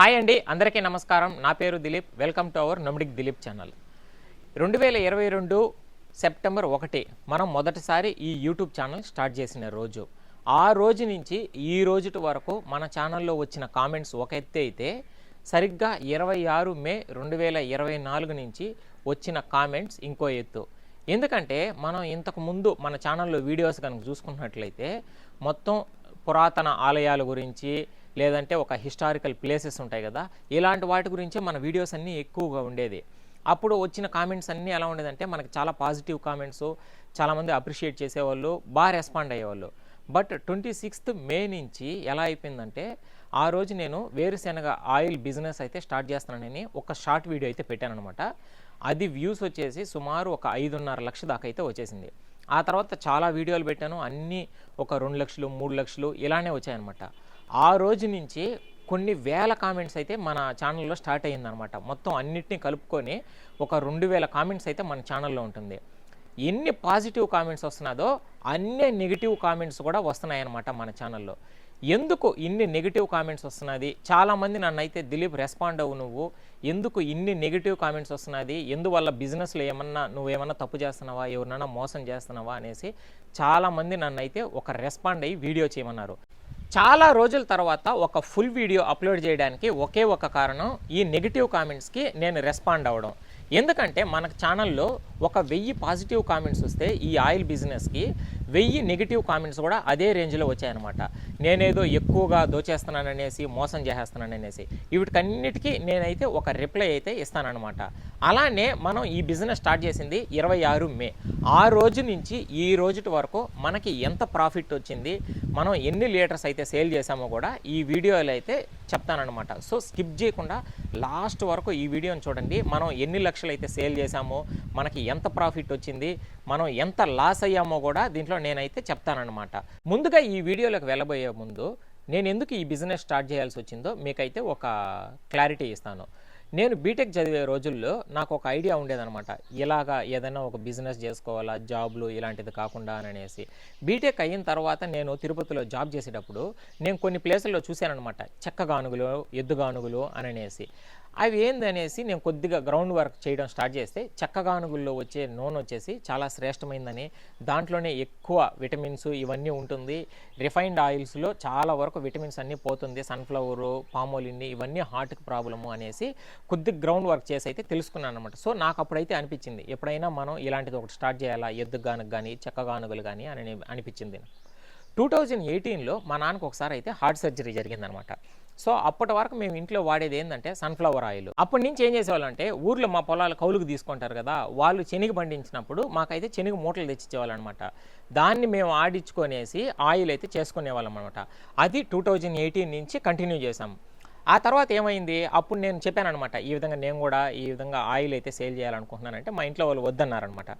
Hi అండి అందరికీ నమస్కారం. నా పేరు దిలీప్. వెల్కమ్ టు అవర్ నమ్డిక్ దిలీప్ ఛానల్. రెండు వేల ఇరవై రెండు సెప్టెంబర్ ఒకటి మనం మొదటిసారి ఈ యూట్యూబ్ ఛానల్ స్టార్ట్ చేసిన రోజు. ఆ రోజు నుంచి ఈ రోజుటి వరకు మన ఛానల్లో వచ్చిన కామెంట్స్ ఒక ఎత్తే అయితే సరిగ్గా ఇరవై ఆరు మే రెండు వేల ఇరవై నాలుగు నుంచి వచ్చిన కామెంట్స్ ఇంకో ఎత్తు. ఎందుకంటే మనం ఇంతకు ముందు మన ఛానల్లో వీడియోస్ కనుక చూసుకున్నట్లయితే మొత్తం పురాతన ఆలయాల గురించి లేదంటే ఒక హిస్టారికల్ ప్లేసెస్ ఉంటాయి కదా ఇలాంటి వాటి గురించే మన వీడియోస్ అన్నీ ఎక్కువగా ఉండేది. అప్పుడు వచ్చిన కామెంట్స్ అన్నీ ఎలా ఉండేదంటే మనకి చాలా పాజిటివ్ కామెంట్స్ చాలామంది అప్రిషియేట్ చేసేవాళ్ళు బాగా రెస్పాండ్ అయ్యేవాళ్ళు. బట్ ట్వంటీ సిక్స్త్ మే నుంచి ఎలా అయిపోయిందంటే ఆ రోజు నేను వేరుశెనగ ఆయిల్ బిజినెస్ అయితే స్టార్ట్ చేస్తానని ఒక షార్ట్ వీడియో అయితే పెట్టాను అనమాట అది వ్యూస్ వచ్చేసి సుమారు ఒక ఐదున్నర లక్ష దాకా అయితే వచ్చేసింది. ఆ తర్వాత చాలా వీడియోలు పెట్టాను అన్నీ ఒక రెండు లక్షలు మూడు లక్షలు ఇలానే వచ్చాయన్నమాట. ఆ రోజు నుంచి కొన్ని వేల కామెంట్స్ అయితే మన ఛానల్లో స్టార్ట్ అయ్యిందనమాట. మొత్తం అన్నిటినీ కలుపుకొని ఒక రెండు వేల కామెంట్స్ అయితే మన ఛానల్లో ఉంటుంది. ఎన్ని పాజిటివ్ కామెంట్స్ వస్తున్నాదో అన్ని నెగిటివ్ కామెంట్స్ కూడా వస్తున్నాయన్నమాట మన ఛానల్లో. ఎందుకు ఇన్ని నెగిటివ్ కామెంట్స్ వస్తున్నది? చాలామంది నన్ను అయితే దిలీప్ రెస్పాండ్ అవ్వు నువ్వు. ఎందుకు ఇన్ని నెగిటివ్ కామెంట్స్ వస్తున్నది? ఎందువల్ల బిజినెస్లో ఏమన్నా నువ్వేమన్నా తప్పు చేస్తున్నావా? ఎవరినైనా మోసం చేస్తున్నావా? అనేసి చాలామంది నన్ను అయితే ఒక రెస్పాండ్ అయ్యి వీడియో చేయమన్నారు. చాలా రోజుల తర్వాత ఒక ఫుల్ వీడియో అప్లోడ్ చేయడానికి ఒకే ఒక కారణం ఈ నెగిటివ్ కామెంట్స్కి నేను రెస్పాండ్ అవ్వడం. ఎందుకంటే మన ఛానల్లో ఒక వెయ్యి పాజిటివ్ కామెంట్స్ వస్తే ఈ ఆయిల్ బిజినెస్కి వెయ్యి నెగిటివ్ కామెంట్స్ కూడా అదే రేంజ్లో వచ్చాయన్నమాట. నేనేదో ఎక్కువగా దోచేస్తున్నాననేసి మోసం చేసేస్తున్నాననేసి. వీటికన్నిటికీ నేనైతే ఒక రిప్లై అయితే ఇస్తానన్నమాట. అలానే మనం ఈ బిజినెస్ స్టార్ట్ చేసింది ఇరవై ఆరు మే. ఆ రోజు నుంచి ఈ రోజుటి వరకు మనకి ఎంత ప్రాఫిట్ వచ్చింది మనం ఎన్ని లీటర్స్ అయితే సేల్ చేసామో కూడా ఈ వీడియోలో అయితే చెప్తానమాట సో స్కిప్ చేయకుండా లాస్ట్ వరకు ఈ వీడియోని చూడండి. మనం ఎన్ని లక్షలు అయితే సేల్ చేశామో మనకి ఎంత ప్రాఫిట్ వచ్చింది మనం ఎంత లాస్ అయ్యామో కూడా దీంట్లో నేనైతే చెప్తానన్నమాట. ముందుగా ఈ వీడియోలోకి వెళ్ళబోయే ముందు నేను ఎందుకు ఈ బిజినెస్ స్టార్ట్ చేయాల్సి వచ్చిందో మీకైతే ఒక క్లారిటీ ఇస్తాను. నేను బీటెక్ చదివే రోజుల్లో నాకు ఒక ఐడియా ఉండేదనమాట ఇలాగా ఏదైనా ఒక బిజినెస్ చేసుకోవాలా జాబ్లు ఇలాంటిది కాకుండా అని అనేసి. బీటెక్ అయిన తర్వాత నేను తిరుపతిలో జాబ్ చేసేటప్పుడు నేను కొన్ని ప్లేసుల్లో చూశానమాట చెక్క గానుగులు ఎద్దుగానుగులు అని అనేసి. అవి ఏందనేసి నేను కొద్దిగా గ్రౌండ్ వర్క్ చేయడం స్టార్ట్ చేస్తే చెక్కగానుగుల్లో వచ్చే నూనె వచ్చేసి చాలా శ్రేష్టమైందని. దాంట్లోనే ఎక్కువ విటమిన్స్ ఇవన్నీ ఉంటుంది. రిఫైన్డ్ ఆయిల్స్లో చాలా వరకు విటమిన్స్ అన్నీ పోతుంది. సన్ఫ్లవరు పామోలిన్ ఇవన్నీ హార్ట్కి ప్రాబ్లము అనేసి కొద్ది గ్రౌండ్ వర్క్ చేసి అయితే తెలుసుకున్నాను అనమాట సో నాకు అప్పుడైతే అనిపించింది ఎప్పుడైనా మనం ఇలాంటిది ఒకటి స్టార్ట్ చేయాలా? ఎద్దు గానుగు కానీ చెక్కగానుగులు కానీ అని అనిపించింది. టూ థౌజండ్ ఎయిటీన్లో మా నాన్నకు ఒకసారి అయితే హార్ట్ సర్జరీ జరిగిందనమాట సో అప్పటి వరకు మేము ఇంట్లో వాడేది ఏంటంటే సన్ఫ్లవర్ ఆయిల్. అప్పటి నుంచి ఏం చేసేవాళ్ళంటే ఊర్లో మా పొలాలు కౌలుకు తీసుకుంటారు కదా వాళ్ళు శనగ పండించినప్పుడు మాకైతే శనగ మూటలు తెచ్చిచ్చేవాళ్ళనమాట. దాన్ని మేము ఆడించుకొనేసి ఆయిల్ అయితే చేసుకునేవాళ్ళం అనమాట. అది టూ థౌజండ్ ఎయిటీన్ నుంచి కంటిన్యూ చేసాం ఆ తర్వాత ఏమైంది? అప్పుడు నేను చెప్పాను అనమాట ఈ విధంగా నేను కూడా ఈ విధంగా ఆయిల్ అయితే సేల్ చేయాలనుకుంటున్నానంటే మా ఇంట్లో వాళ్ళు వద్దన్నారనమాట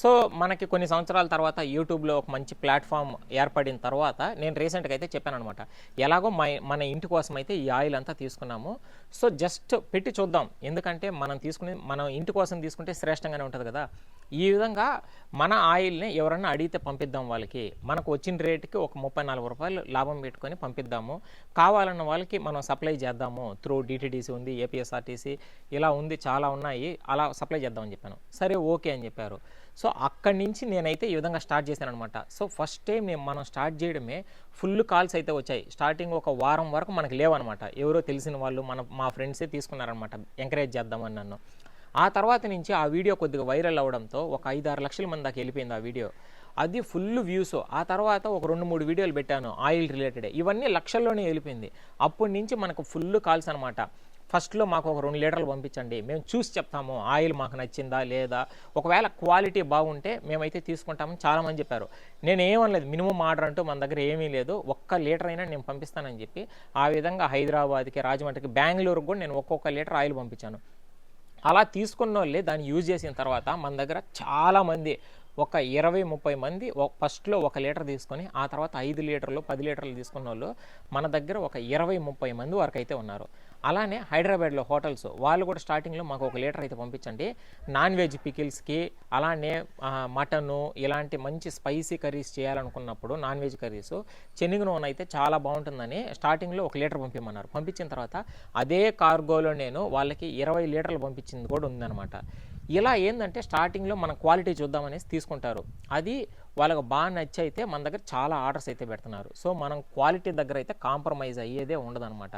సో మనకి కొన్ని సంవత్సరాల తర్వాత యూట్యూబ్లో ఒక మంచి ప్లాట్ఫామ్ ఏర్పడిన తర్వాత నేను రీసెంట్గా అయితే చెప్పాను అనమాట ఎలాగో మన ఇంటి కోసం అయితే ఈ ఆయిల్ అంతా తీసుకున్నాము. సో జస్ట్ పెట్టి చూద్దాం. ఎందుకంటే మనం తీసుకునే మనం ఇంటి కోసం తీసుకుంటే శ్రేష్టంగానే ఉంటుంది కదా. ఈ విధంగా మన ఆయిల్ని ఎవరన్నా అడిగితే పంపిద్దాం వాళ్ళకి. మనకు వచ్చిన రేటుకి ఒక ముప్పై నాలుగు రూపాయలు లాభం పెట్టుకొని పంపిద్దాము. కావాలన్న వాళ్ళకి మనం సప్లై చేద్దాము త్రూ డిటిడిసి ఉంది ఏపీఎస్ఆర్టీసీ ఇలా ఉంది చాలా ఉన్నాయి అలా సప్లై చేద్దామని చెప్పాను. సరే ఓకే అని చెప్పారు. సో అక్కడి నుంచి నేనైతే ఈ విధంగా స్టార్ట్ చేశాను అనమాట సో ఫస్ట్ టైం నేను మనం స్టార్ట్ చేయడమే ఫుల్ కాల్స్ అయితే వచ్చాయి. స్టార్టింగ్ ఒక వారం వరకు మనకు లేవనమాట ఎవరో తెలిసిన వాళ్ళు మన మా ఫ్రెండ్సే తీసుకున్నారనమాట ఎంకరేజ్ చేద్దామని నన్ను. ఆ తర్వాత నుంచి ఆ వీడియో కొద్దిగా వైరల్ అవ్వడంతో ఒక ఐదు ఆరు లక్షల మంది దాకా వెళ్ళిపోయింది ఆ వీడియో. అది ఫుల్ వ్యూస్. ఆ తర్వాత ఒక రెండు మూడు వీడియోలు పెట్టాను ఆయిల్ రిలేటెడ్. ఇవన్నీ లక్షల్లోనే వెళ్ళిపోయింది. అప్పటి నుంచి మనకు ఫుల్ కాల్స్ అనమాట ఫస్ట్లో మాకు ఒక రెండు లీటర్లు పంపించండి. మేము చూసి చెప్తాము ఆయిల్ మాకు నచ్చిందా లేదా? ఒకవేళ క్వాలిటీ బాగుంటే మేమైతే తీసుకుంటామని చాలామంది చెప్పారు. నేను ఏమనలేదు మినిమం ఆర్డర్ అంటూ మన దగ్గర ఏమీ లేదు. ఒక్క లీటర్ అయినా నేను పంపిస్తానని చెప్పి ఆ విధంగా హైదరాబాద్కి రాజమండ్రికి బెంగళూరుకు కూడా నేను ఒక్కొక్క లీటర్ ఆయిల్ పంపించాను. అలా తీసుకున్న వాళ్ళే దాన్ని యూజ్ చేసిన తర్వాత మన దగ్గర చాలామంది ఒక ఇరవై ముప్పై మంది ఫస్ట్లో ఒక లీటర్ తీసుకొని ఆ తర్వాత ఐదు లీటర్లు పది లీటర్లు తీసుకున్న వాళ్ళు మన దగ్గర ఒక ఇరవై ముప్పై మంది వరకు అయితే ఉన్నారు. అలానే హైదరాబాద్లో హోటల్స్ వాళ్ళు కూడా స్టార్టింగ్లో మాకు ఒక లీటర్ అయితే పంపించండి. నాన్ వెజ్ పికిల్స్కి అలానే మటను ఇలాంటి మంచి స్పైసీ కర్రీస్ చేయాలనుకున్నప్పుడు నాన్ వెజ్ కర్రీస్ శనగ నూనె అయితే చాలా బాగుంటుందని స్టార్టింగ్లో ఒక లీటర్ పంపించమన్నారు పంపించిన తర్వాత అదే కార్గోలో నేను వాళ్ళకి ఇరవై లీటర్లు పంపించింది కూడా ఉందన్నమాట. ఇలా ఏంటంటే స్టార్టింగ్లో మనం క్వాలిటీ చూద్దామనేసి తీసుకుంటారు. అది వాళ్ళకి బాగా నచ్చి అయితే మన దగ్గర చాలా ఆర్డర్స్ అయితే పెడుతున్నారు. సో మనం క్వాలిటీ దగ్గర అయితే కాంప్రమైజ్ అయ్యేదే ఉండదన్నమాట.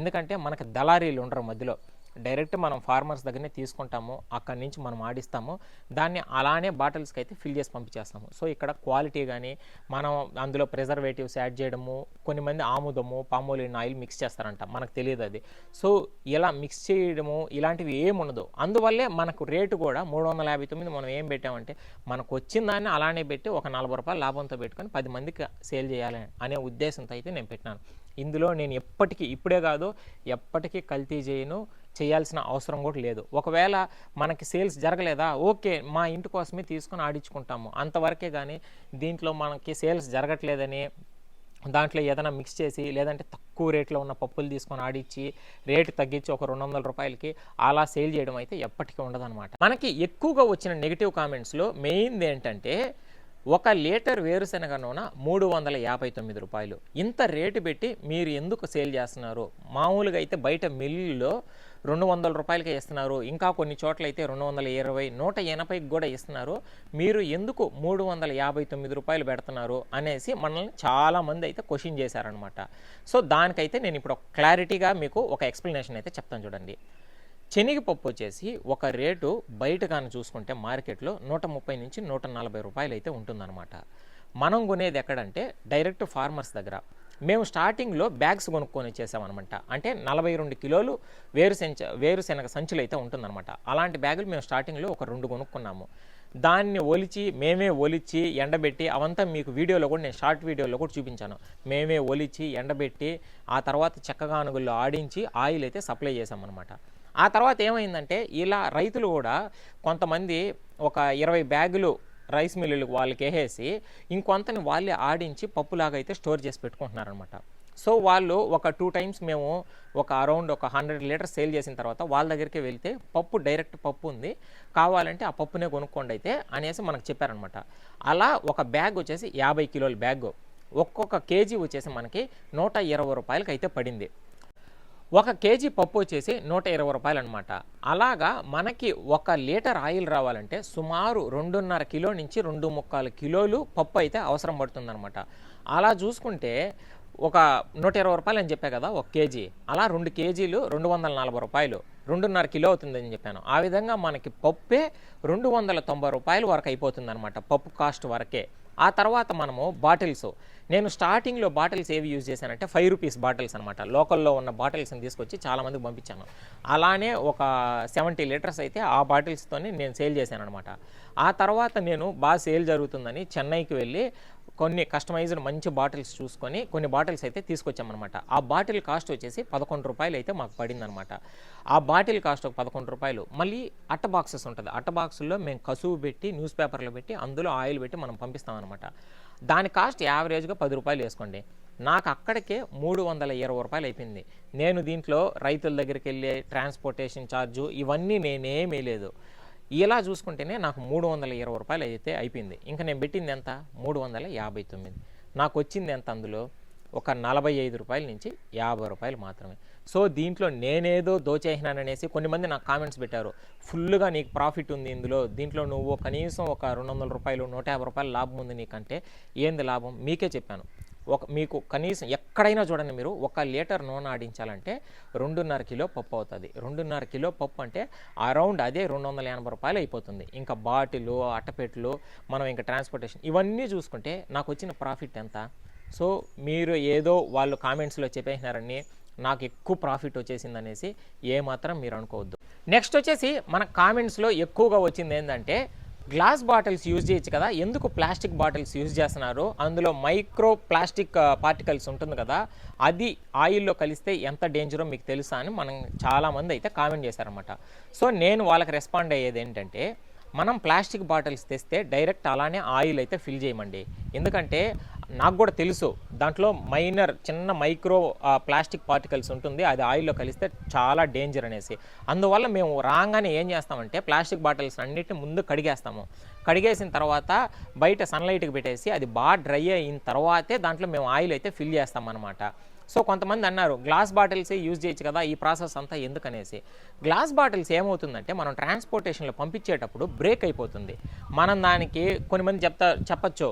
ఎందుకంటే మనకి దళారీలు ఉండరు మధ్యలో. డైరెక్ట్ మనం ఫార్మర్స్ దగ్గరనే తీసుకుంటాము అక్కడి నుంచి మనం ఆడిస్తాము దాన్ని అలానే బాటిల్స్కి అయితే ఫిల్ చేసి పంపించేస్తాము. సో ఇక్కడ క్వాలిటీ కానీ మనం అందులో ప్రిజర్వేటివ్స్ యాడ్ చేయడము కొన్ని మంది ఆముదము పామోలిన్ ఆయిల్ మిక్స్ చేస్తారంట మనకు తెలియదు అది. సో ఇలా మిక్స్ చేయడము ఇలాంటివి ఏమి ఉండదు. అందువల్లే మనకు రేటు కూడా మూడు వందల యాభై తొమ్మిది మనం ఏం పెట్టామంటే మనకు వచ్చిన దాన్ని అలానే పెట్టి ఒక నలభై రూపాయలు లాభంతో పెట్టుకొని పది మందికి సేల్ చేయాలి అనే ఉద్దేశంతో అయితే నేను పెట్టినాను. ఇందులో నేను ఎప్పటికీ ఇప్పుడే కాదు ఎప్పటికీ కల్తీ చేయను. చేయాల్సిన అవసరం కూడా లేదు. ఒకవేళ మనకి సేల్స్ జరగలేదా? ఓకే మా ఇంటి కోసమే తీసుకొని ఆడించుకుంటాము అంతవరకే కానీ దీంట్లో మనకి సేల్స్ జరగట్లేదని దాంట్లో ఏదైనా మిక్స్ చేసి లేదంటే తక్కువ రేట్లో ఉన్న పప్పులు తీసుకొని ఆడిచ్చి రేటు తగ్గించి ఒక రెండు వందల రూపాయలకి అలా సేల్ చేయడం అయితే ఎప్పటికీ ఉండదన్నమాట. మనకి ఎక్కువగా వచ్చిన నెగిటివ్ కామెంట్స్లో మెయిన్ ఏంటంటే ఒక లీటర్ వేరుశనగ నూనె మూడు వందల యాభై తొమ్మిది రూపాయలు. ఇంత రేటు పెట్టి మీరు ఎందుకు సేల్ చేస్తున్నారు? మామూలుగా అయితే బయట మిల్లులో రెండు వందల రూపాయలకే ఇస్తున్నారు. ఇంకా కొన్ని చోట్ల అయితే రెండు వందల ఇరవై నూట ఎనభైకి కూడా ఇస్తున్నారు. మీరు ఎందుకు మూడు వందల యాభై తొమ్మిది రూపాయలు పెడుతున్నారు అనేసి మనల్ని చాలామంది అయితే క్వశ్చన్ చేశారనమాట సో దానికైతే నేను ఇప్పుడు క్లారిటీగా మీకు ఒక ఎక్స్ప్లెనేషన్ అయితే చెప్తాను చూడండి. శనగపప్పు వచ్చేసి ఒక రేటు బయట కానీ చూసుకుంటే మార్కెట్లో నూట ముప్పై నుంచి నూట నలభై రూపాయలు అయితే ఉంటుందన్నమాట. మనం కొనేది ఎక్కడంటే డైరెక్ట్ ఫార్మర్స్ దగ్గర. మేము స్టార్టింగ్లో బ్యాగ్స్ కొనుక్కొని వచ్చేసామన్నమాట అంటే నలభై రెండు కిలోలు వేరుశెంచ వేరుశెనగ సంచులు అయితే ఉంటుందన్నమాట. అలాంటి బ్యాగులు మేము స్టార్టింగ్లో ఒక రెండు కొనుక్కున్నాము. దాన్ని ఒలిచి మేమే ఒలిచి ఎండబెట్టి అవంతా మీకు వీడియోలో కూడా నేను షార్ట్ వీడియోలో కూడా చూపించాను. మేమే ఒలిచి ఎండబెట్టి ఆ తర్వాత చెక్కగానుగుల్లో ఆడించి ఆయిల్ అయితే సప్లై చేసామన్నమాట. ఆ తర్వాత ఏమైందంటే ఇలా రైతులు కూడా కొంతమంది ఒక ఇరవై బ్యాగులు రైస్ మిల్లులకు వాళ్ళకి వేసేసి ఇంకొంతని వాళ్ళే ఆడించి పప్పులాగా అయితే స్టోర్ చేసి పెట్టుకుంటున్నారనమాట సో వాళ్ళు ఒక టూ టైమ్స్ మేము ఒక అరౌండ్ ఒక హండ్రెడ్ లీటర్స్ సేల్ చేసిన తర్వాత వాళ్ళ దగ్గరికి వెళ్తే పప్పు డైరెక్ట్ పప్పు ఉంది. కావాలంటే ఆ పప్పునే కొనుక్కోండి అయితే అనేసి మనకు చెప్పారనమాట అలా ఒక బ్యాగ్ వచ్చేసి యాభై కిలోల బ్యాగ్ ఒక్కొక్క కేజీ వచ్చేసి మనకి నూట ఇరవై రూపాయలకి అయితే పడింది. ఒక కేజీ పప్పు వచ్చేసి నూట ఇరవై రూపాయలు అనమాట అలాగా మనకి ఒక లీటర్ ఆయిల్ రావాలంటే సుమారు రెండున్నర కిలో నుంచి రెండు ముక్కాలు కిలోలు పప్పు అయితే అవసరం పడుతుందన్నమాట. అలా చూసుకుంటే ఒక నూట ఇరవై రూపాయలు అని చెప్పా కదా ఒక కేజీ. అలా రెండు కేజీలు రెండు వందల నలభై రూపాయలు. రెండున్నర కిలో అవుతుందని చెప్పాను. ఆ విధంగా మనకి పప్పే రెండు వందల తొంభై రూపాయల వరకు అయిపోతుంది అనమాట పప్పు కాస్ట్ వరకే. ఆ తర్వాత మనము బాటిల్స్. నేను స్టార్టింగ్లో బాటిల్స్ ఏవి యూజ్ చేశానంటే ఫైవ్ రూపీస్ బాటిల్స్ అనమాట లోకల్లో ఉన్న బాటిల్స్ని తీసుకొచ్చి చాలామందికి పంపించాను. అలానే ఒక సెవెంటీ లీటర్స్ అయితే ఆ బాటిల్స్తోనే నేను సేల్ చేశాను అనమాట ఆ తర్వాత నేను బాగా సేల్ జరుగుతుందని చెన్నైకి వెళ్ళి కొన్ని కస్టమైజ్డ్ మంచి బాటిల్స్ చూసుకొని కొన్ని బాటిల్స్ అయితే తీసుకొచ్చామన్నమాట. ఆ బాటిల్ కాస్ట్ వచ్చేసి పదకొండు రూపాయలు అయితే మాకు పడిందనమాట ఆ బాటిల్ కాస్ట్ ఒక పదకొండు రూపాయలు. మళ్ళీ అట్ట బాక్సెస్ ఉంటుంది. అట్ట బాక్సుల్లో మేము కసువు పెట్టి న్యూస్ పేపర్లో పెట్టి అందులో ఆయిల్ పెట్టి మనం పంపిస్తామన్నమాట. దాని కాస్ట్ యావరేజ్గా పది రూపాయలు వేసుకోండి. నాకు అక్కడికే మూడు వందల ఇరవై రూపాయలు అయిపోయింది. నేను దీంట్లో రైతుల దగ్గరికి వెళ్ళే ట్రాన్స్పోర్టేషన్ ఛార్జు ఇవన్నీ నేనేమీ లేదు. ఇలా చూసుకుంటేనే నాకు మూడు వందల ఇరవై రూపాయలు అయితే అయిపోయింది. ఇంకా నేను పెట్టింది ఎంత? మూడు వందల యాభై తొమ్మిది. నాకు వచ్చింది ఎంత అందులో? ఒక నలభై ఐదు రూపాయల నుంచి యాభై రూపాయలు మాత్రమే. సో దీంట్లో నేనేదో దోచేసినాననేసి కొన్ని మంది నాకు కామెంట్స్ పెట్టారు. ఫుల్గా నీకు ప్రాఫిట్ ఉంది ఇందులో. దీంట్లో నువ్వు కనీసం ఒక రెండు వందల రూపాయలు నూట యాభై రూపాయలు లాభం ఉంది నీకంటే. ఏంది లాభం? మీకే చెప్పాను. ఒక మీకు కనీసం ఎక్కడైనా చూడండి మీరు ఒక లీటర్ నూనె ఆడించాలంటే రెండున్నర కిలో పప్పు అవుతుంది. రెండున్నర కిలో పప్పు అంటే అరౌండ్ అదే రెండు వందల ఎనభై రూపాయలు అయిపోతుంది. ఇంకా బాటిలు అట్టపెట్లు మనం ఇంకా ట్రాన్స్పోర్టేషన్ ఇవన్నీ చూసుకుంటే నాకు వచ్చిన ప్రాఫిట్ ఎంత? సో మీరు ఏదో వాళ్ళు కామెంట్స్లో చెప్పేసినారని నాకు ఎక్కువ ప్రాఫిట్ వచ్చేసింది అనేసి ఏమాత్రం మీరు అనుకోవద్దు. నెక్స్ట్ వచ్చేసి మన కామెంట్స్లో ఎక్కువగా వచ్చింది ఏంటంటే గ్లాస్ బాటిల్స్ యూజ్ చేయొచ్చు కదా? ఎందుకు ప్లాస్టిక్ బాటిల్స్ యూజ్ చేస్తున్నారు? అందులో మైక్రో ప్లాస్టిక్ పార్టికల్స్ ఉంటుంది కదా? అది ఆయిల్లో కలిస్తే ఎంత డేంజరో మీకు తెలుసా అని మనం చాలామంది అయితే కామెంట్ చేశారనమాట సో నేను వాళ్ళకి రెస్పాండ్ అయ్యేది ఏంటంటే మనం ప్లాస్టిక్ బాటిల్స్ తెస్తే డైరెక్ట్ అలానే ఆయిల్ అయితే ఫిల్ చేయమండి. ఎందుకంటే నాకు కూడా తెలుసు. దాంట్లో మైనర్ చిన్న మైక్రో ప్లాస్టిక్ పార్టికల్స్ ఉంటుంది. అది ఆయిల్లో కలిస్తే చాలా డేంజర్ అనేసి. అందువల్ల మేము రాగానే ఏం చేస్తామంటే ప్లాస్టిక్ బాటిల్స్ అన్నిటిని ముందు కడిగేస్తాము. కడిగేసిన తర్వాత బయట సన్లైట్కి పెట్టేసి అది బాగా డ్రై అయిన తర్వాతే దాంట్లో మేము ఆయిల్ అయితే ఫిల్ చేస్తాం అనమాట సో కొంతమంది అన్నారు గ్లాస్ బాటిల్స్ యూజ్ చేయొచ్చు కదా ఈ ప్రాసెస్ అంతా ఎందుకనేసి. గ్లాస్ బాటిల్స్ ఏమవుతుందంటే మనం ట్రాన్స్పోర్టేషన్లో పంపించేటప్పుడు బ్రేక్ అయిపోతుంది. మనం దానికి కొన్ని మంది చెప్తా చెప్పచ్చు.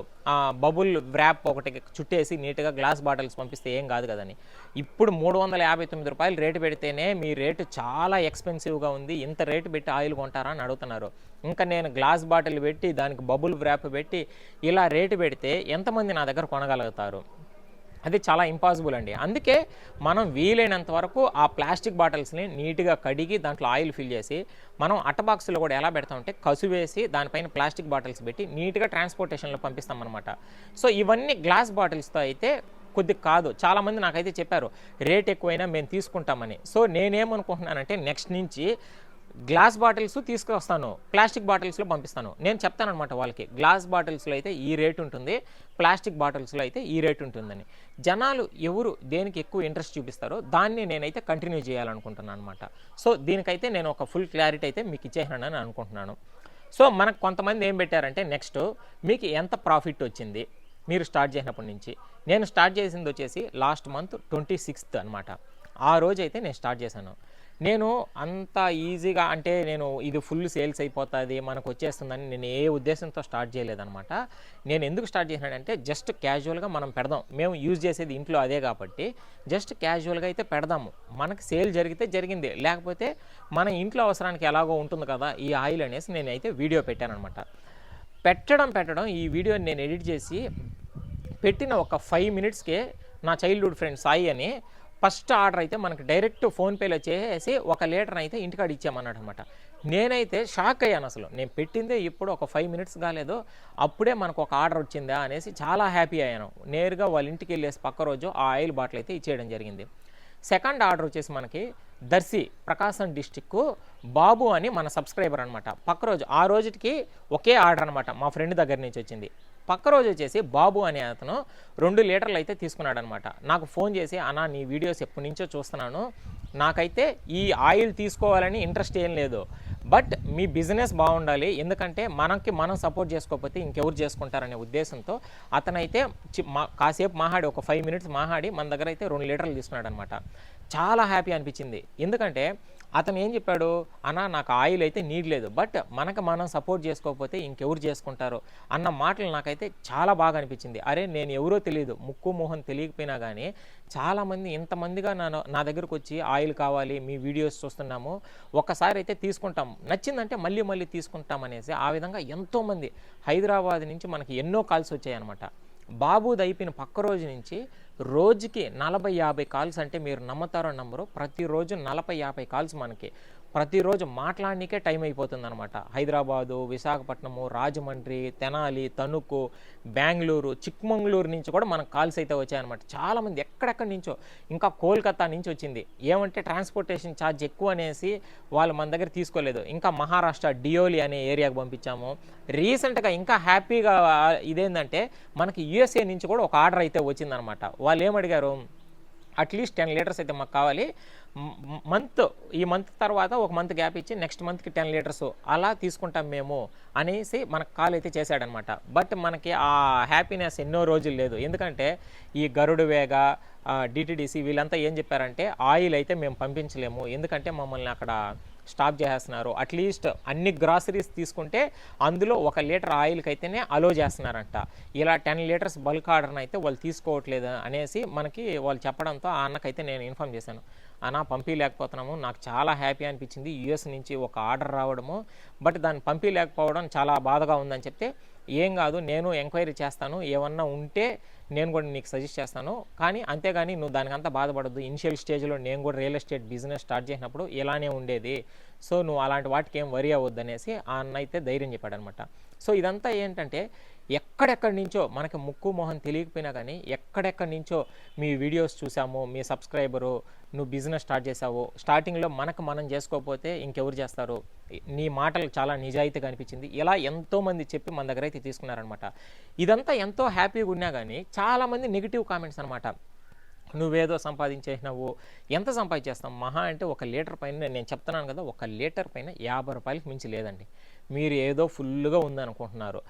బబుల్ వ్రాప్ ఒకటి చుట్టేసి నీట్గా గ్లాస్ బాటిల్స్ పంపిస్తే ఏం కాదు కదని. ఇప్పుడు మూడు వందల యాభై తొమ్మిది రూపాయలు రేటు పెడితేనే మీ రేటు చాలా ఎక్స్పెన్సివ్గా ఉంది. ఇంత రేటు పెట్టి ఆయిల్ కొంటారా అని అడుగుతున్నారు. ఇంకా నేను గ్లాస్ బాటిల్ పెట్టి దానికి బబుల్ వ్రాప్ పెట్టి ఇలా రేటు పెడితే ఎంతమంది నా దగ్గర కొనగలుగుతారు? అది చాలా ఇంపాసిబుల్ అండి. అందుకే మనం వీలైనంత వరకు ఆ ప్లాస్టిక్ బాటిల్స్ని నీట్గా కడిగి దాంట్లో ఆయిల్ ఫిల్ చేసి మనం అట్ట బాక్సులో కూడా ఎలా పెడతామంటే కసు వేసి దానిపైన ప్లాస్టిక్ బాటిల్స్ పెట్టి నీట్గా ట్రాన్స్పోర్టేషన్లో పంపిస్తాం అనమాట సో ఇవన్నీ గ్లాస్ బాటిల్స్తో అయితే కొద్ది కాదు. చాలామంది నాకైతే చెప్పారు రేట్ ఎక్కువైనా మేము తీసుకుంటామని. సో నేనేమనుకుంటున్నానంటే నెక్స్ట్ నుంచి గ్లాస్ బాటిల్స్ తీసుకొస్తాను ప్లాస్టిక్ బాటిల్స్లో పంపిస్తాను. నేను చెప్తాను అనమాట వాళ్ళకి గ్లాస్ బాటిల్స్లో అయితే ఈ రేట్ ఉంటుంది ప్లాస్టిక్ బాటిల్స్లో అయితే ఈ రేట్ ఉంటుందని. జనాలు ఎవరు దేనికి ఎక్కువ ఇంట్రెస్ట్ చూపిస్తారో దాన్ని నేనైతే కంటిన్యూ చేయాలనుకుంటున్నాను అనమాట సో దీనికైతే నేను ఒక ఫుల్ క్లారిటీ అయితే మీకు ఇచ్చేసానని అనుకుంటున్నాను. సో మనకు కొంతమంది ఏం పెట్టారంటే నెక్స్ట్ మీకు ఎంత ప్రాఫిట్ వచ్చింది మీరు స్టార్ట్ చేసినప్పటి నుంచి? నేను స్టార్ట్ చేసింది వచ్చేసి లాస్ట్ మంత్ ట్వంటీ సిక్స్త్ అనమాట ఆ రోజు అయితే నేను స్టార్ట్ చేశాను. నేను అంత ఈజీగా అంటే నేను ఇది ఫుల్ సేల్స్ అయిపోతుంది మనకు వచ్చేస్తుందని నేను ఏ ఉద్దేశంతో స్టార్ట్ చేయలేదనమాట నేను ఎందుకు స్టార్ట్ చేశానంటే జస్ట్ క్యాజువల్గా మనం పెడదాం. మేము యూజ్ చేసేది ఇంట్లో అదే కాబట్టి జస్ట్ క్యాజువల్గా అయితే పెడదాము. మనకు సేల్ జరిగితే జరిగింది. లేకపోతే మన ఇంట్లో అవసరానికి ఎలాగో ఉంటుంది కదా ఈ ఆయిల్ అనేసి నేనైతే వీడియో పెట్టానమాట పెట్టడం పెట్టడం ఈ వీడియోని నేను ఎడిట్ చేసి పెట్టిన ఒక ఫైవ్ మినిట్స్కే నా చైల్డ్హుడ్ ఫ్రెండ్ సాయి అని ఫస్ట్ ఆర్డర్ అయితే మనకు డైరెక్ట్ ఫోన్పేలో చేసేసి ఒక లీటర్ అయితే ఇంటికాడ ఇచ్చామన్నాడు అనమాట నేనైతే షాక్ అయ్యాను అసలు. నేను పెట్టిందే ఇప్పుడు ఒక ఫైవ్ మినిట్స్ కాలేదు. అప్పుడే మనకు ఒక ఆర్డర్ వచ్చిందా అనేసి చాలా హ్యాపీ అయ్యాను. నేరుగా వాళ్ళ ఇంటికి వెళ్ళేసి పక్క రోజు ఆ ఆయిల్ బాటిల్ అయితే ఇచ్చేయడం జరిగింది. సెకండ్ ఆర్డర్ వచ్చేసి మనకి దర్శి ప్రకాశం డిస్టిక్ బాబు అని మన సబ్స్క్రైబర్ అనమాట పక్క రోజు ఆ రోజుకి ఒకే ఆర్డర్ అనమాట మా ఫ్రెండ్ దగ్గర నుంచి వచ్చింది. పక్క రోజు వచ్చేసి బాబు అనే అతను రెండు లీటర్లు అయితే తీసుకున్నాడు అనమాట నాకు ఫోన్ చేసి అన్నా నీ వీడియోస్ ఎప్పటి నుంచో చూస్తున్నాను. నాకైతే ఈ ఆయిల్ తీసుకోవాలని ఇంట్రెస్ట్ ఏం లేదు. బట్ మీ బిజినెస్ బాగుండాలి. ఎందుకంటే మనకి మనం సపోర్ట్ చేసుకోకపోతే ఇంకెవరు చేసుకుంటారనే ఉద్దేశంతో అతనైతే చి- మా కాసేపు మాహాడి ఒక ఫైవ్ మినిట్స్ మాహాడి మన దగ్గర అయితే రెండు లీటర్లు తీసుకున్నాడు అనమాట చాలా హ్యాపీ అనిపించింది. ఎందుకంటే అతను ఏం చెప్పాడు? అన్న నాకు ఆయిల్ అయితే నీడ్ లేదు. బట్ మనకు మనం సపోర్ట్ చేసుకోకపోతే ఇంకెవరు చేసుకుంటారు? అన్న మాటలు నాకైతే చాలా బాగా అనిపించింది. అరే నేను ఎవరో తెలియదు ముక్కు మొహం తెలియకపోయినా కానీ చాలామంది ఇంతమందిగా నా నా దగ్గరకు వచ్చి ఆయిల్ కావాలి మీ వీడియోస్ చూస్తున్నాము. ఒక్కసారి అయితే తీసుకుంటాం. నచ్చిందంటే మళ్ళీ మళ్ళీ తీసుకుంటాం అనేసి ఆ విధంగా ఎంతోమంది హైదరాబాద్ నుంచి మనకి ఎన్నో కాల్స్ వచ్చాయన్నమాట. బాబుది అయిపోయిన పక్క రోజు నుంచి రోజుకి నలభై యాభై కాల్స్ అంటే మీరు నమ్ముతారో నమ్మరు ప్రతిరోజు నలభై యాభై కాల్స్ మనకి. ప్రతిరోజు మాట్లాడడానికే టైం అయిపోతుంది అనమాట హైదరాబాదు విశాఖపట్నము రాజమండ్రి తెనాలి తణుకు బెంగళూరు చిక్మంగళూరు నుంచి కూడా మనకు కాల్స్ అయితే వచ్చాయన్నమాట. చాలామంది ఎక్కడెక్కడి నుంచో ఇంకా కోల్కతా నుంచి వచ్చింది. ఏమంటే ట్రాన్స్పోర్టేషన్ ఛార్జ్ ఎక్కువ అనేసి వాళ్ళు మన దగ్గర తీసుకోలేదు. ఇంకా మహారాష్ట్ర డియోలి అనే ఏరియాకి పంపించాము. రీసెంట్గా ఇంకా హ్యాపీగా ఇదేంటంటే మనకి యూఎస్ఏ నుంచి కూడా ఒక ఆర్డర్ అయితే వచ్చిందనమాట వాళ్ళు ఏమడిగారు అట్లీస్ట్ టెన్ లీటర్స్ అయితే మాకు కావాలి. మంత్ ఈ మంత్ తర్వాత ఒక మంత్ గ్యాప్ ఇచ్చి నెక్స్ట్ మంత్కి టెన్ లీటర్స్ అలా తీసుకుంటాం మేము అనేసి మనకు కాల్ అయితే చేశాడనమాట. బట్ మనకి ఆ హ్యాపీనెస్ ఎన్నో రోజులు లేదు. ఎందుకంటే ఈ గరుడు వేగ డిటిడిసి వీళ్ళంతా ఏం చెప్పారంటే ఆయిల్ అయితే మేము పంపించలేము. ఎందుకంటే మమ్మల్ని అక్కడ స్టాప్ చేసేస్తున్నారు. అట్లీస్ట్ అన్ని గ్రాసరీస్ తీసుకుంటే అందులో ఒక లీటర్ ఆయిల్కి అయితేనే అలో చేస్తున్నారంట. ఇలా టెన్ లీటర్స్ బల్క్ ఆర్డర్ని అయితే వాళ్ళు తీసుకోవట్లేదు అనేసి మనకి వాళ్ళు చెప్పడంతో ఆ అన్నకైతే నేను ఇన్ఫామ్ చేశాను. అన్న పంపించలేకపోతున్నాము నాకు చాలా హ్యాపీ అనిపించింది. యూఎస్ నుంచి ఒక ఆర్డర్ రావడము. బట్ దాన్ని పంపించలేకపోవడం చాలా బాధగా ఉందని చెప్తే ఏం కాదు నేను ఎంక్వైరీ చేస్తాను. ఏమన్నా ఉంటే నేను కూడా నీకు సజెస్ట్ చేస్తాను. కానీ అంతేగాని నువ్వు దానికంతా బాధపడద్దు. ఇనిషియల్ స్టేజ్లో నేను కూడా రియల్ ఎస్టేట్ బిజినెస్ స్టార్ట్ చేసినప్పుడు ఇలానే ఉండేది. సో నువ్వు అలాంటి వాటికి ఏం వరి అవ్వద్దు అనేసి ఆ అన్న అయితే ధైర్యం చెప్పాడనమాట. సో ఇదంతా ఏంటంటే ఎక్కడెక్కడి నుంచో మనకి ముక్కు మొహం తెలియకపోయినా కానీ ఎక్కడెక్కడి నుంచో మీ వీడియోస్ చూసాము మీ సబ్స్క్రైబరు నువ్వు బిజినెస్ స్టార్ట్ చేసావు స్టార్టింగ్లో మనకు మనం చేసుకోకపోతే ఇంకెవరు చేస్తారు? నీ మాటలు చాలా నిజాయితీగా అనిపించింది. ఇలా ఎంతోమంది చెప్పి మన దగ్గర అయితే తీసుకున్నారనమాట ఇదంతా ఎంతో హ్యాపీగా ఉన్నా కానీ చాలామంది నెగిటివ్ కామెంట్స్ అనమాట నువ్వేదో సంపాదించేసినావు ఎంత సంపాదించేస్తాం? మహా అంటే ఒక లీటర్ పైన నేను చెప్తున్నాను కదా ఒక లీటర్ పైన యాభై రూపాయలకి మించి లేదండి. మీరు ఏదో ఫుల్గా ఉందనుకుంటున్నారు.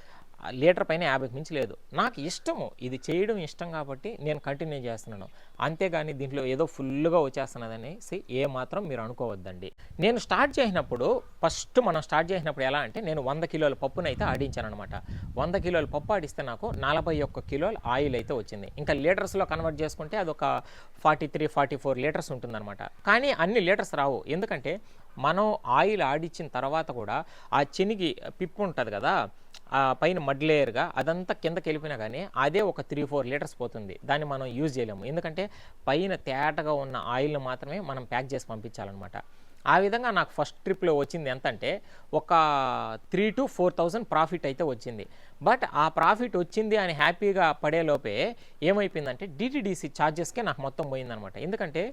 లీటర్ పైన యాభైకి మించి లేదు. నాకు ఇష్టము. ఇది చేయడం ఇష్టం కాబట్టి నేను కంటిన్యూ చేస్తున్నాను. అంతేగాని దీంట్లో ఏదో ఫుల్గా వచ్చేస్తున్నదనేసి ఏ మాత్రం మీరు అనుకోవద్దండి. నేను స్టార్ట్ చేసినప్పుడు ఫస్ట్ మనం స్టార్ట్ చేసినప్పుడు ఎలా అంటే నేను వంద కిలోల పప్పునైతే అయితే ఆడించాను అనమాట వంద కిలోల పప్పు ఆడిస్తే నాకు నలభై ఒక్క కిలోల ఆయిల్ అయితే వచ్చింది. ఇంకా లీటర్స్లో కన్వర్ట్ చేసుకుంటే అదొక forty three forty four litres ఉంటుందన్నమాట. కానీ అన్ని లీటర్స్ రావు. ఎందుకంటే మనం ఆయిల్ ఆడిచ్చిన తర్వాత కూడా ఆ చెనిగి పిప్పు ఉంటుంది కదా ఆ పైన మడ్ లేయర్గా అదంతా కిందకి వెళ్ళిపోయినా కానీ అదే ఒక త్రీ ఫోర్ లీటర్స్ పోతుంది. దాన్ని మనం యూజ్ చేయలేము. ఎందుకంటే పైన తేటగా ఉన్న ఆయిల్ని మాత్రమే మనం ప్యాక్ చేసి పంపించాలన్నమాట. ఆ విధంగా నాకు ఫస్ట్ ట్రిప్లో వచ్చింది ఎంత అంటే ఒక three to four thousand profit అయితే వచ్చింది. బట్ ఆ ప్రాఫిట్ వచ్చింది అని హ్యాపీగా పడేలోపే ఏమైపోయిందంటే డిటిడిసి ఛార్జెస్కే నాకు మొత్తం పోయిందనమాట ఎందుకంటే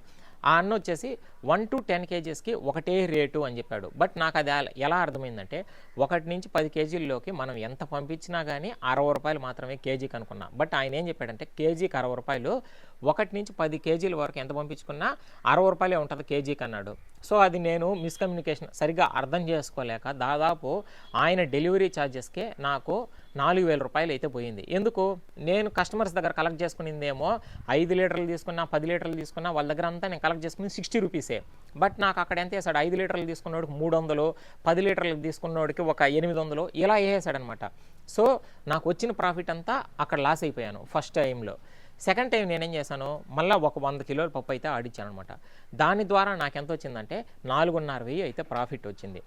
ఆ అన్న వచ్చేసి వన్ టు టెన్ కేజీస్కి ఒకటే రేటు అని చెప్పాడు. బట్ నాకు అది ఎలా- అర్థమైందంటే ఒకటి నుంచి పది కేజీల్లోకి మనం ఎంత పంపించినా కానీ అరవై రూపాయలు మాత్రమే కేజీకి అనుకున్నా బట్ ఆయన ఏం చెప్పాడంటే కేజీకి అరవై రూపాయలు ఒకటి నుంచి పది కేజీల వరకు ఎంత పంపించుకున్నా అరవై రూపాయలే ఉంటుంది కేజీకి అన్నాడు. సో అది నేను మిస్కమ్యూనికేషన్ సరిగ్గా అర్థం చేసుకోలేక దాదాపు ఆయన డెలివరీ ఛార్జెస్కే నాకు నాలుగు వేల రూపాయలు అయితే పోయింది. ఎందుకు? నేను కస్టమర్స్ దగ్గర కలెక్ట్ చేసుకునిందేమో ఐదు లీటర్లు తీసుకున్నా పది లీటర్లు తీసుకున్నా వాళ్ళ దగ్గర అంతా నేను కలెక్ట్ చేసుకుని సిక్స్టీ రూపీసే. బట్ నాకు అక్కడ ఎంత వేసాడు ఐదు లీటర్లు తీసుకున్నోడికి మూడు వందలు పది లీటర్లు తీసుకున్నోడికి ఒక ఎనిమిది వందలు ఇలా వేసాడనమాట సో నాకు వచ్చిన ప్రాఫిట్ అంతా అక్కడ లాస్ అయిపోయాను ఫస్ట్ టైంలో సెకండ్ టైం నేనేం చేశాను? మళ్ళీ ఒక వంద కిలోల పప్పు అయితే ఆడిచ్చాను అనమాట దాని ద్వారా నాకు ఎంత వచ్చిందంటే నాలుగున్నర వెయ్యి అయితే ప్రాఫిట్ వచ్చింది.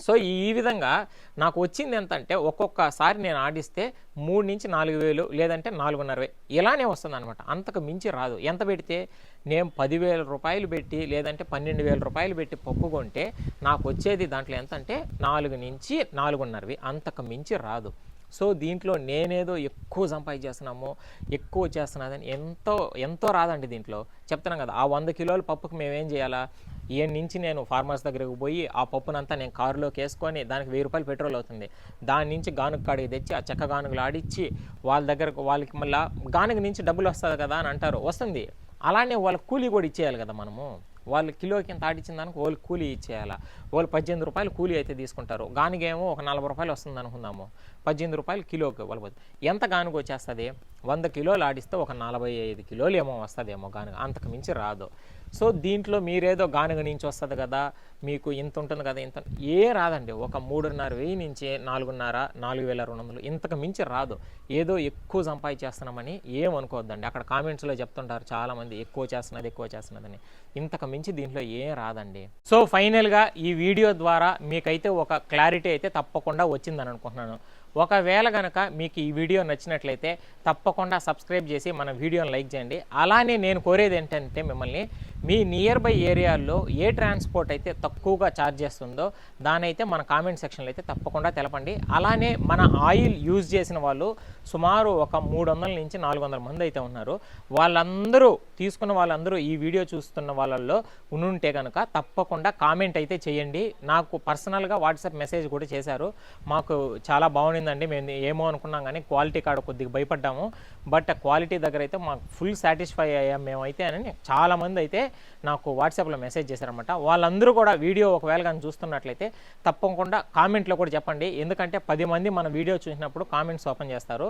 సో ఈ విధంగా నాకు వచ్చింది ఎంత అంటే ఒక్కొక్కసారి నేను ఆడిస్తే మూడు నుంచి నాలుగు వేలు లేదంటే నాలుగున్నర వేలు. ఇలానే వస్తుంది అనమాట అంతకు మించి రాదు. ఎంత పెడితే నేను పదివేల రూపాయలు పెట్టి లేదంటే పన్నెండు వేల రూపాయలు పెట్టి పప్పు కొంటే నాకు వచ్చేది దాంట్లో ఎంత అంటే నాలుగు నుంచి నాలుగున్నరవి అంతకు మించి రాదు. సో దీంట్లో నేనేదో ఎక్కువ సంపాదించేస్తున్నాము ఎక్కువ చేస్తున్నాదని ఎంతో ఎంతో రాదండి దీంట్లో. చెప్తున్నాం కదా ఆ వంద కిలోల పప్పుకి మేమేం చేయాలా? ఏ నుంచి నేను ఫార్మర్స్ దగ్గరకు పోయి ఆ పప్పునంతా నేను కారులోకి వేసుకొని దానికి వెయ్యి రూపాయలు పెట్రోల్ అవుతుంది. దాని నుంచి గానుగ కాడికి తెచ్చి ఆ చెక్క గానుగలు ఆడిచ్చి వాళ్ళ దగ్గరకు వాళ్ళకి మళ్ళీ గానుగ నుంచి డబ్బులు వస్తుంది కదా అని అంటారు. వస్తుంది. అలానే వాళ్ళకి కూలీ కూడా ఇచ్చేయాలి కదా మనము. వాళ్ళు కిలోకి ఇంత ఆడిచ్చిన దానికి వాళ్ళు కూలీ ఇచ్చేయాలా. వాళ్ళు పద్దెనిమిది రూపాయలు కూలీ అయితే తీసుకుంటారు. గానిగేమో ఒక నలభై రూపాయలు వస్తుంది అనుకుందాము. పద్దెనిమిది రూపాయలు కిలోకి వాళ్ళు ఎంత గానుగ వచ్చేస్తుంది? వంద కిలోలు ఆడిస్తే ఒక నలభై ఐదు కిలోలు ఏమో వస్తుందేమో గానుగ. అంతకు మించి రాదు. సో దీంట్లో మీరేదో గానుగ నుంచి వస్తుంది కదా మీకు ఇంత ఉంటుంది కదా ఇంత ఏ రాదండి. ఒక మూడున్నర వెయ్యి నుంచి నాలుగున్నర నాలుగు వేల రెండు వందలు ఇంతకు మించి రాదు. ఏదో ఎక్కువ సంపాదించేస్తున్నామని ఏమనుకోవద్దండి. అక్కడ కామెంట్స్లో చెప్తుంటారు చాలామంది ఎక్కువ చేస్తున్నది ఎక్కువ చేస్తున్నదని. ఇంతకు మించి దీంట్లో ఏం రాదండి. సో ఫైనల్గా ఈ వీడియో ద్వారా మీకైతే ఒక క్లారిటీ అయితే తప్పకుండా వచ్చిందని అనుకుంటున్నాను. ఒకవేళ కనుక మీకు ఈ వీడియో నచ్చినట్లయితే తప్పకుండా సబ్స్క్రైబ్ చేసి మన వీడియోని లైక్ చేయండి. అలానే నేను కోరేది ఏంటంటే మిమ్మల్ని మీ నియర్ బై ఏరియాల్లో ఏ ట్రాన్స్పోర్ట్ అయితే తక్కువగా ఛార్జ్ చేస్తుందో దానైతే మన కామెంట్ సెక్షన్లో అయితే తప్పకుండా తెలపండి. అలానే మన ఆయిల్ యూజ్ చేసిన వాళ్ళు సుమారు ఒక మూడు వందల నుంచి నాలుగు వందల మంది అయితే ఉన్నారు. వాళ్ళందరూ తీసుకున్న వాళ్ళందరూ ఈ వీడియో చూస్తున్న వాళ్ళల్లో ఉంటే కనుక తప్పకుండా కామెంట్ అయితే చేయండి. నాకు పర్సనల్గా వాట్సాప్ మెసేజ్ కూడా చేశారు. మాకు చాలా బాగుండిందండి. మేము ఏమో అనుకున్నాం కానీ క్వాలిటీ కాడ కొద్దిగా భయపడ్డాము. బట్ క్వాలిటీ దగ్గర అయితే మాకు ఫుల్ సాటిస్ఫై అయ్యాం మేమైతే అని చాలామంది అయితే నాకు వాట్సాప్లో మెసేజ్ చేశారనమాట వాళ్ళందరూ కూడా వీడియో ఒకవేళ కానీ చూస్తున్నట్లయితే తప్పకుండా కామెంట్లో కూడా చెప్పండి. ఎందుకంటే పది మంది మన వీడియో చూసినప్పుడు కామెంట్స్ ఓపెన్ చేస్తారు.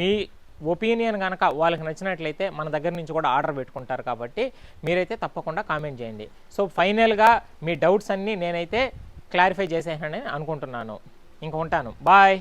మీ ఒపీనియన్ కనుక వాళ్ళకి నచ్చినట్లయితే మన దగ్గర నుంచి కూడా ఆర్డర్ పెట్టుకుంటారు కాబట్టి మీరైతే తప్పకుండా కామెంట్ చేయండి. సో ఫైనల్గా మీ డౌట్స్ అన్నీ నేనైతే క్లారిఫై చేసేసానని అనుకుంటున్నాను. ఇంక ఉంటాను. బాయ్!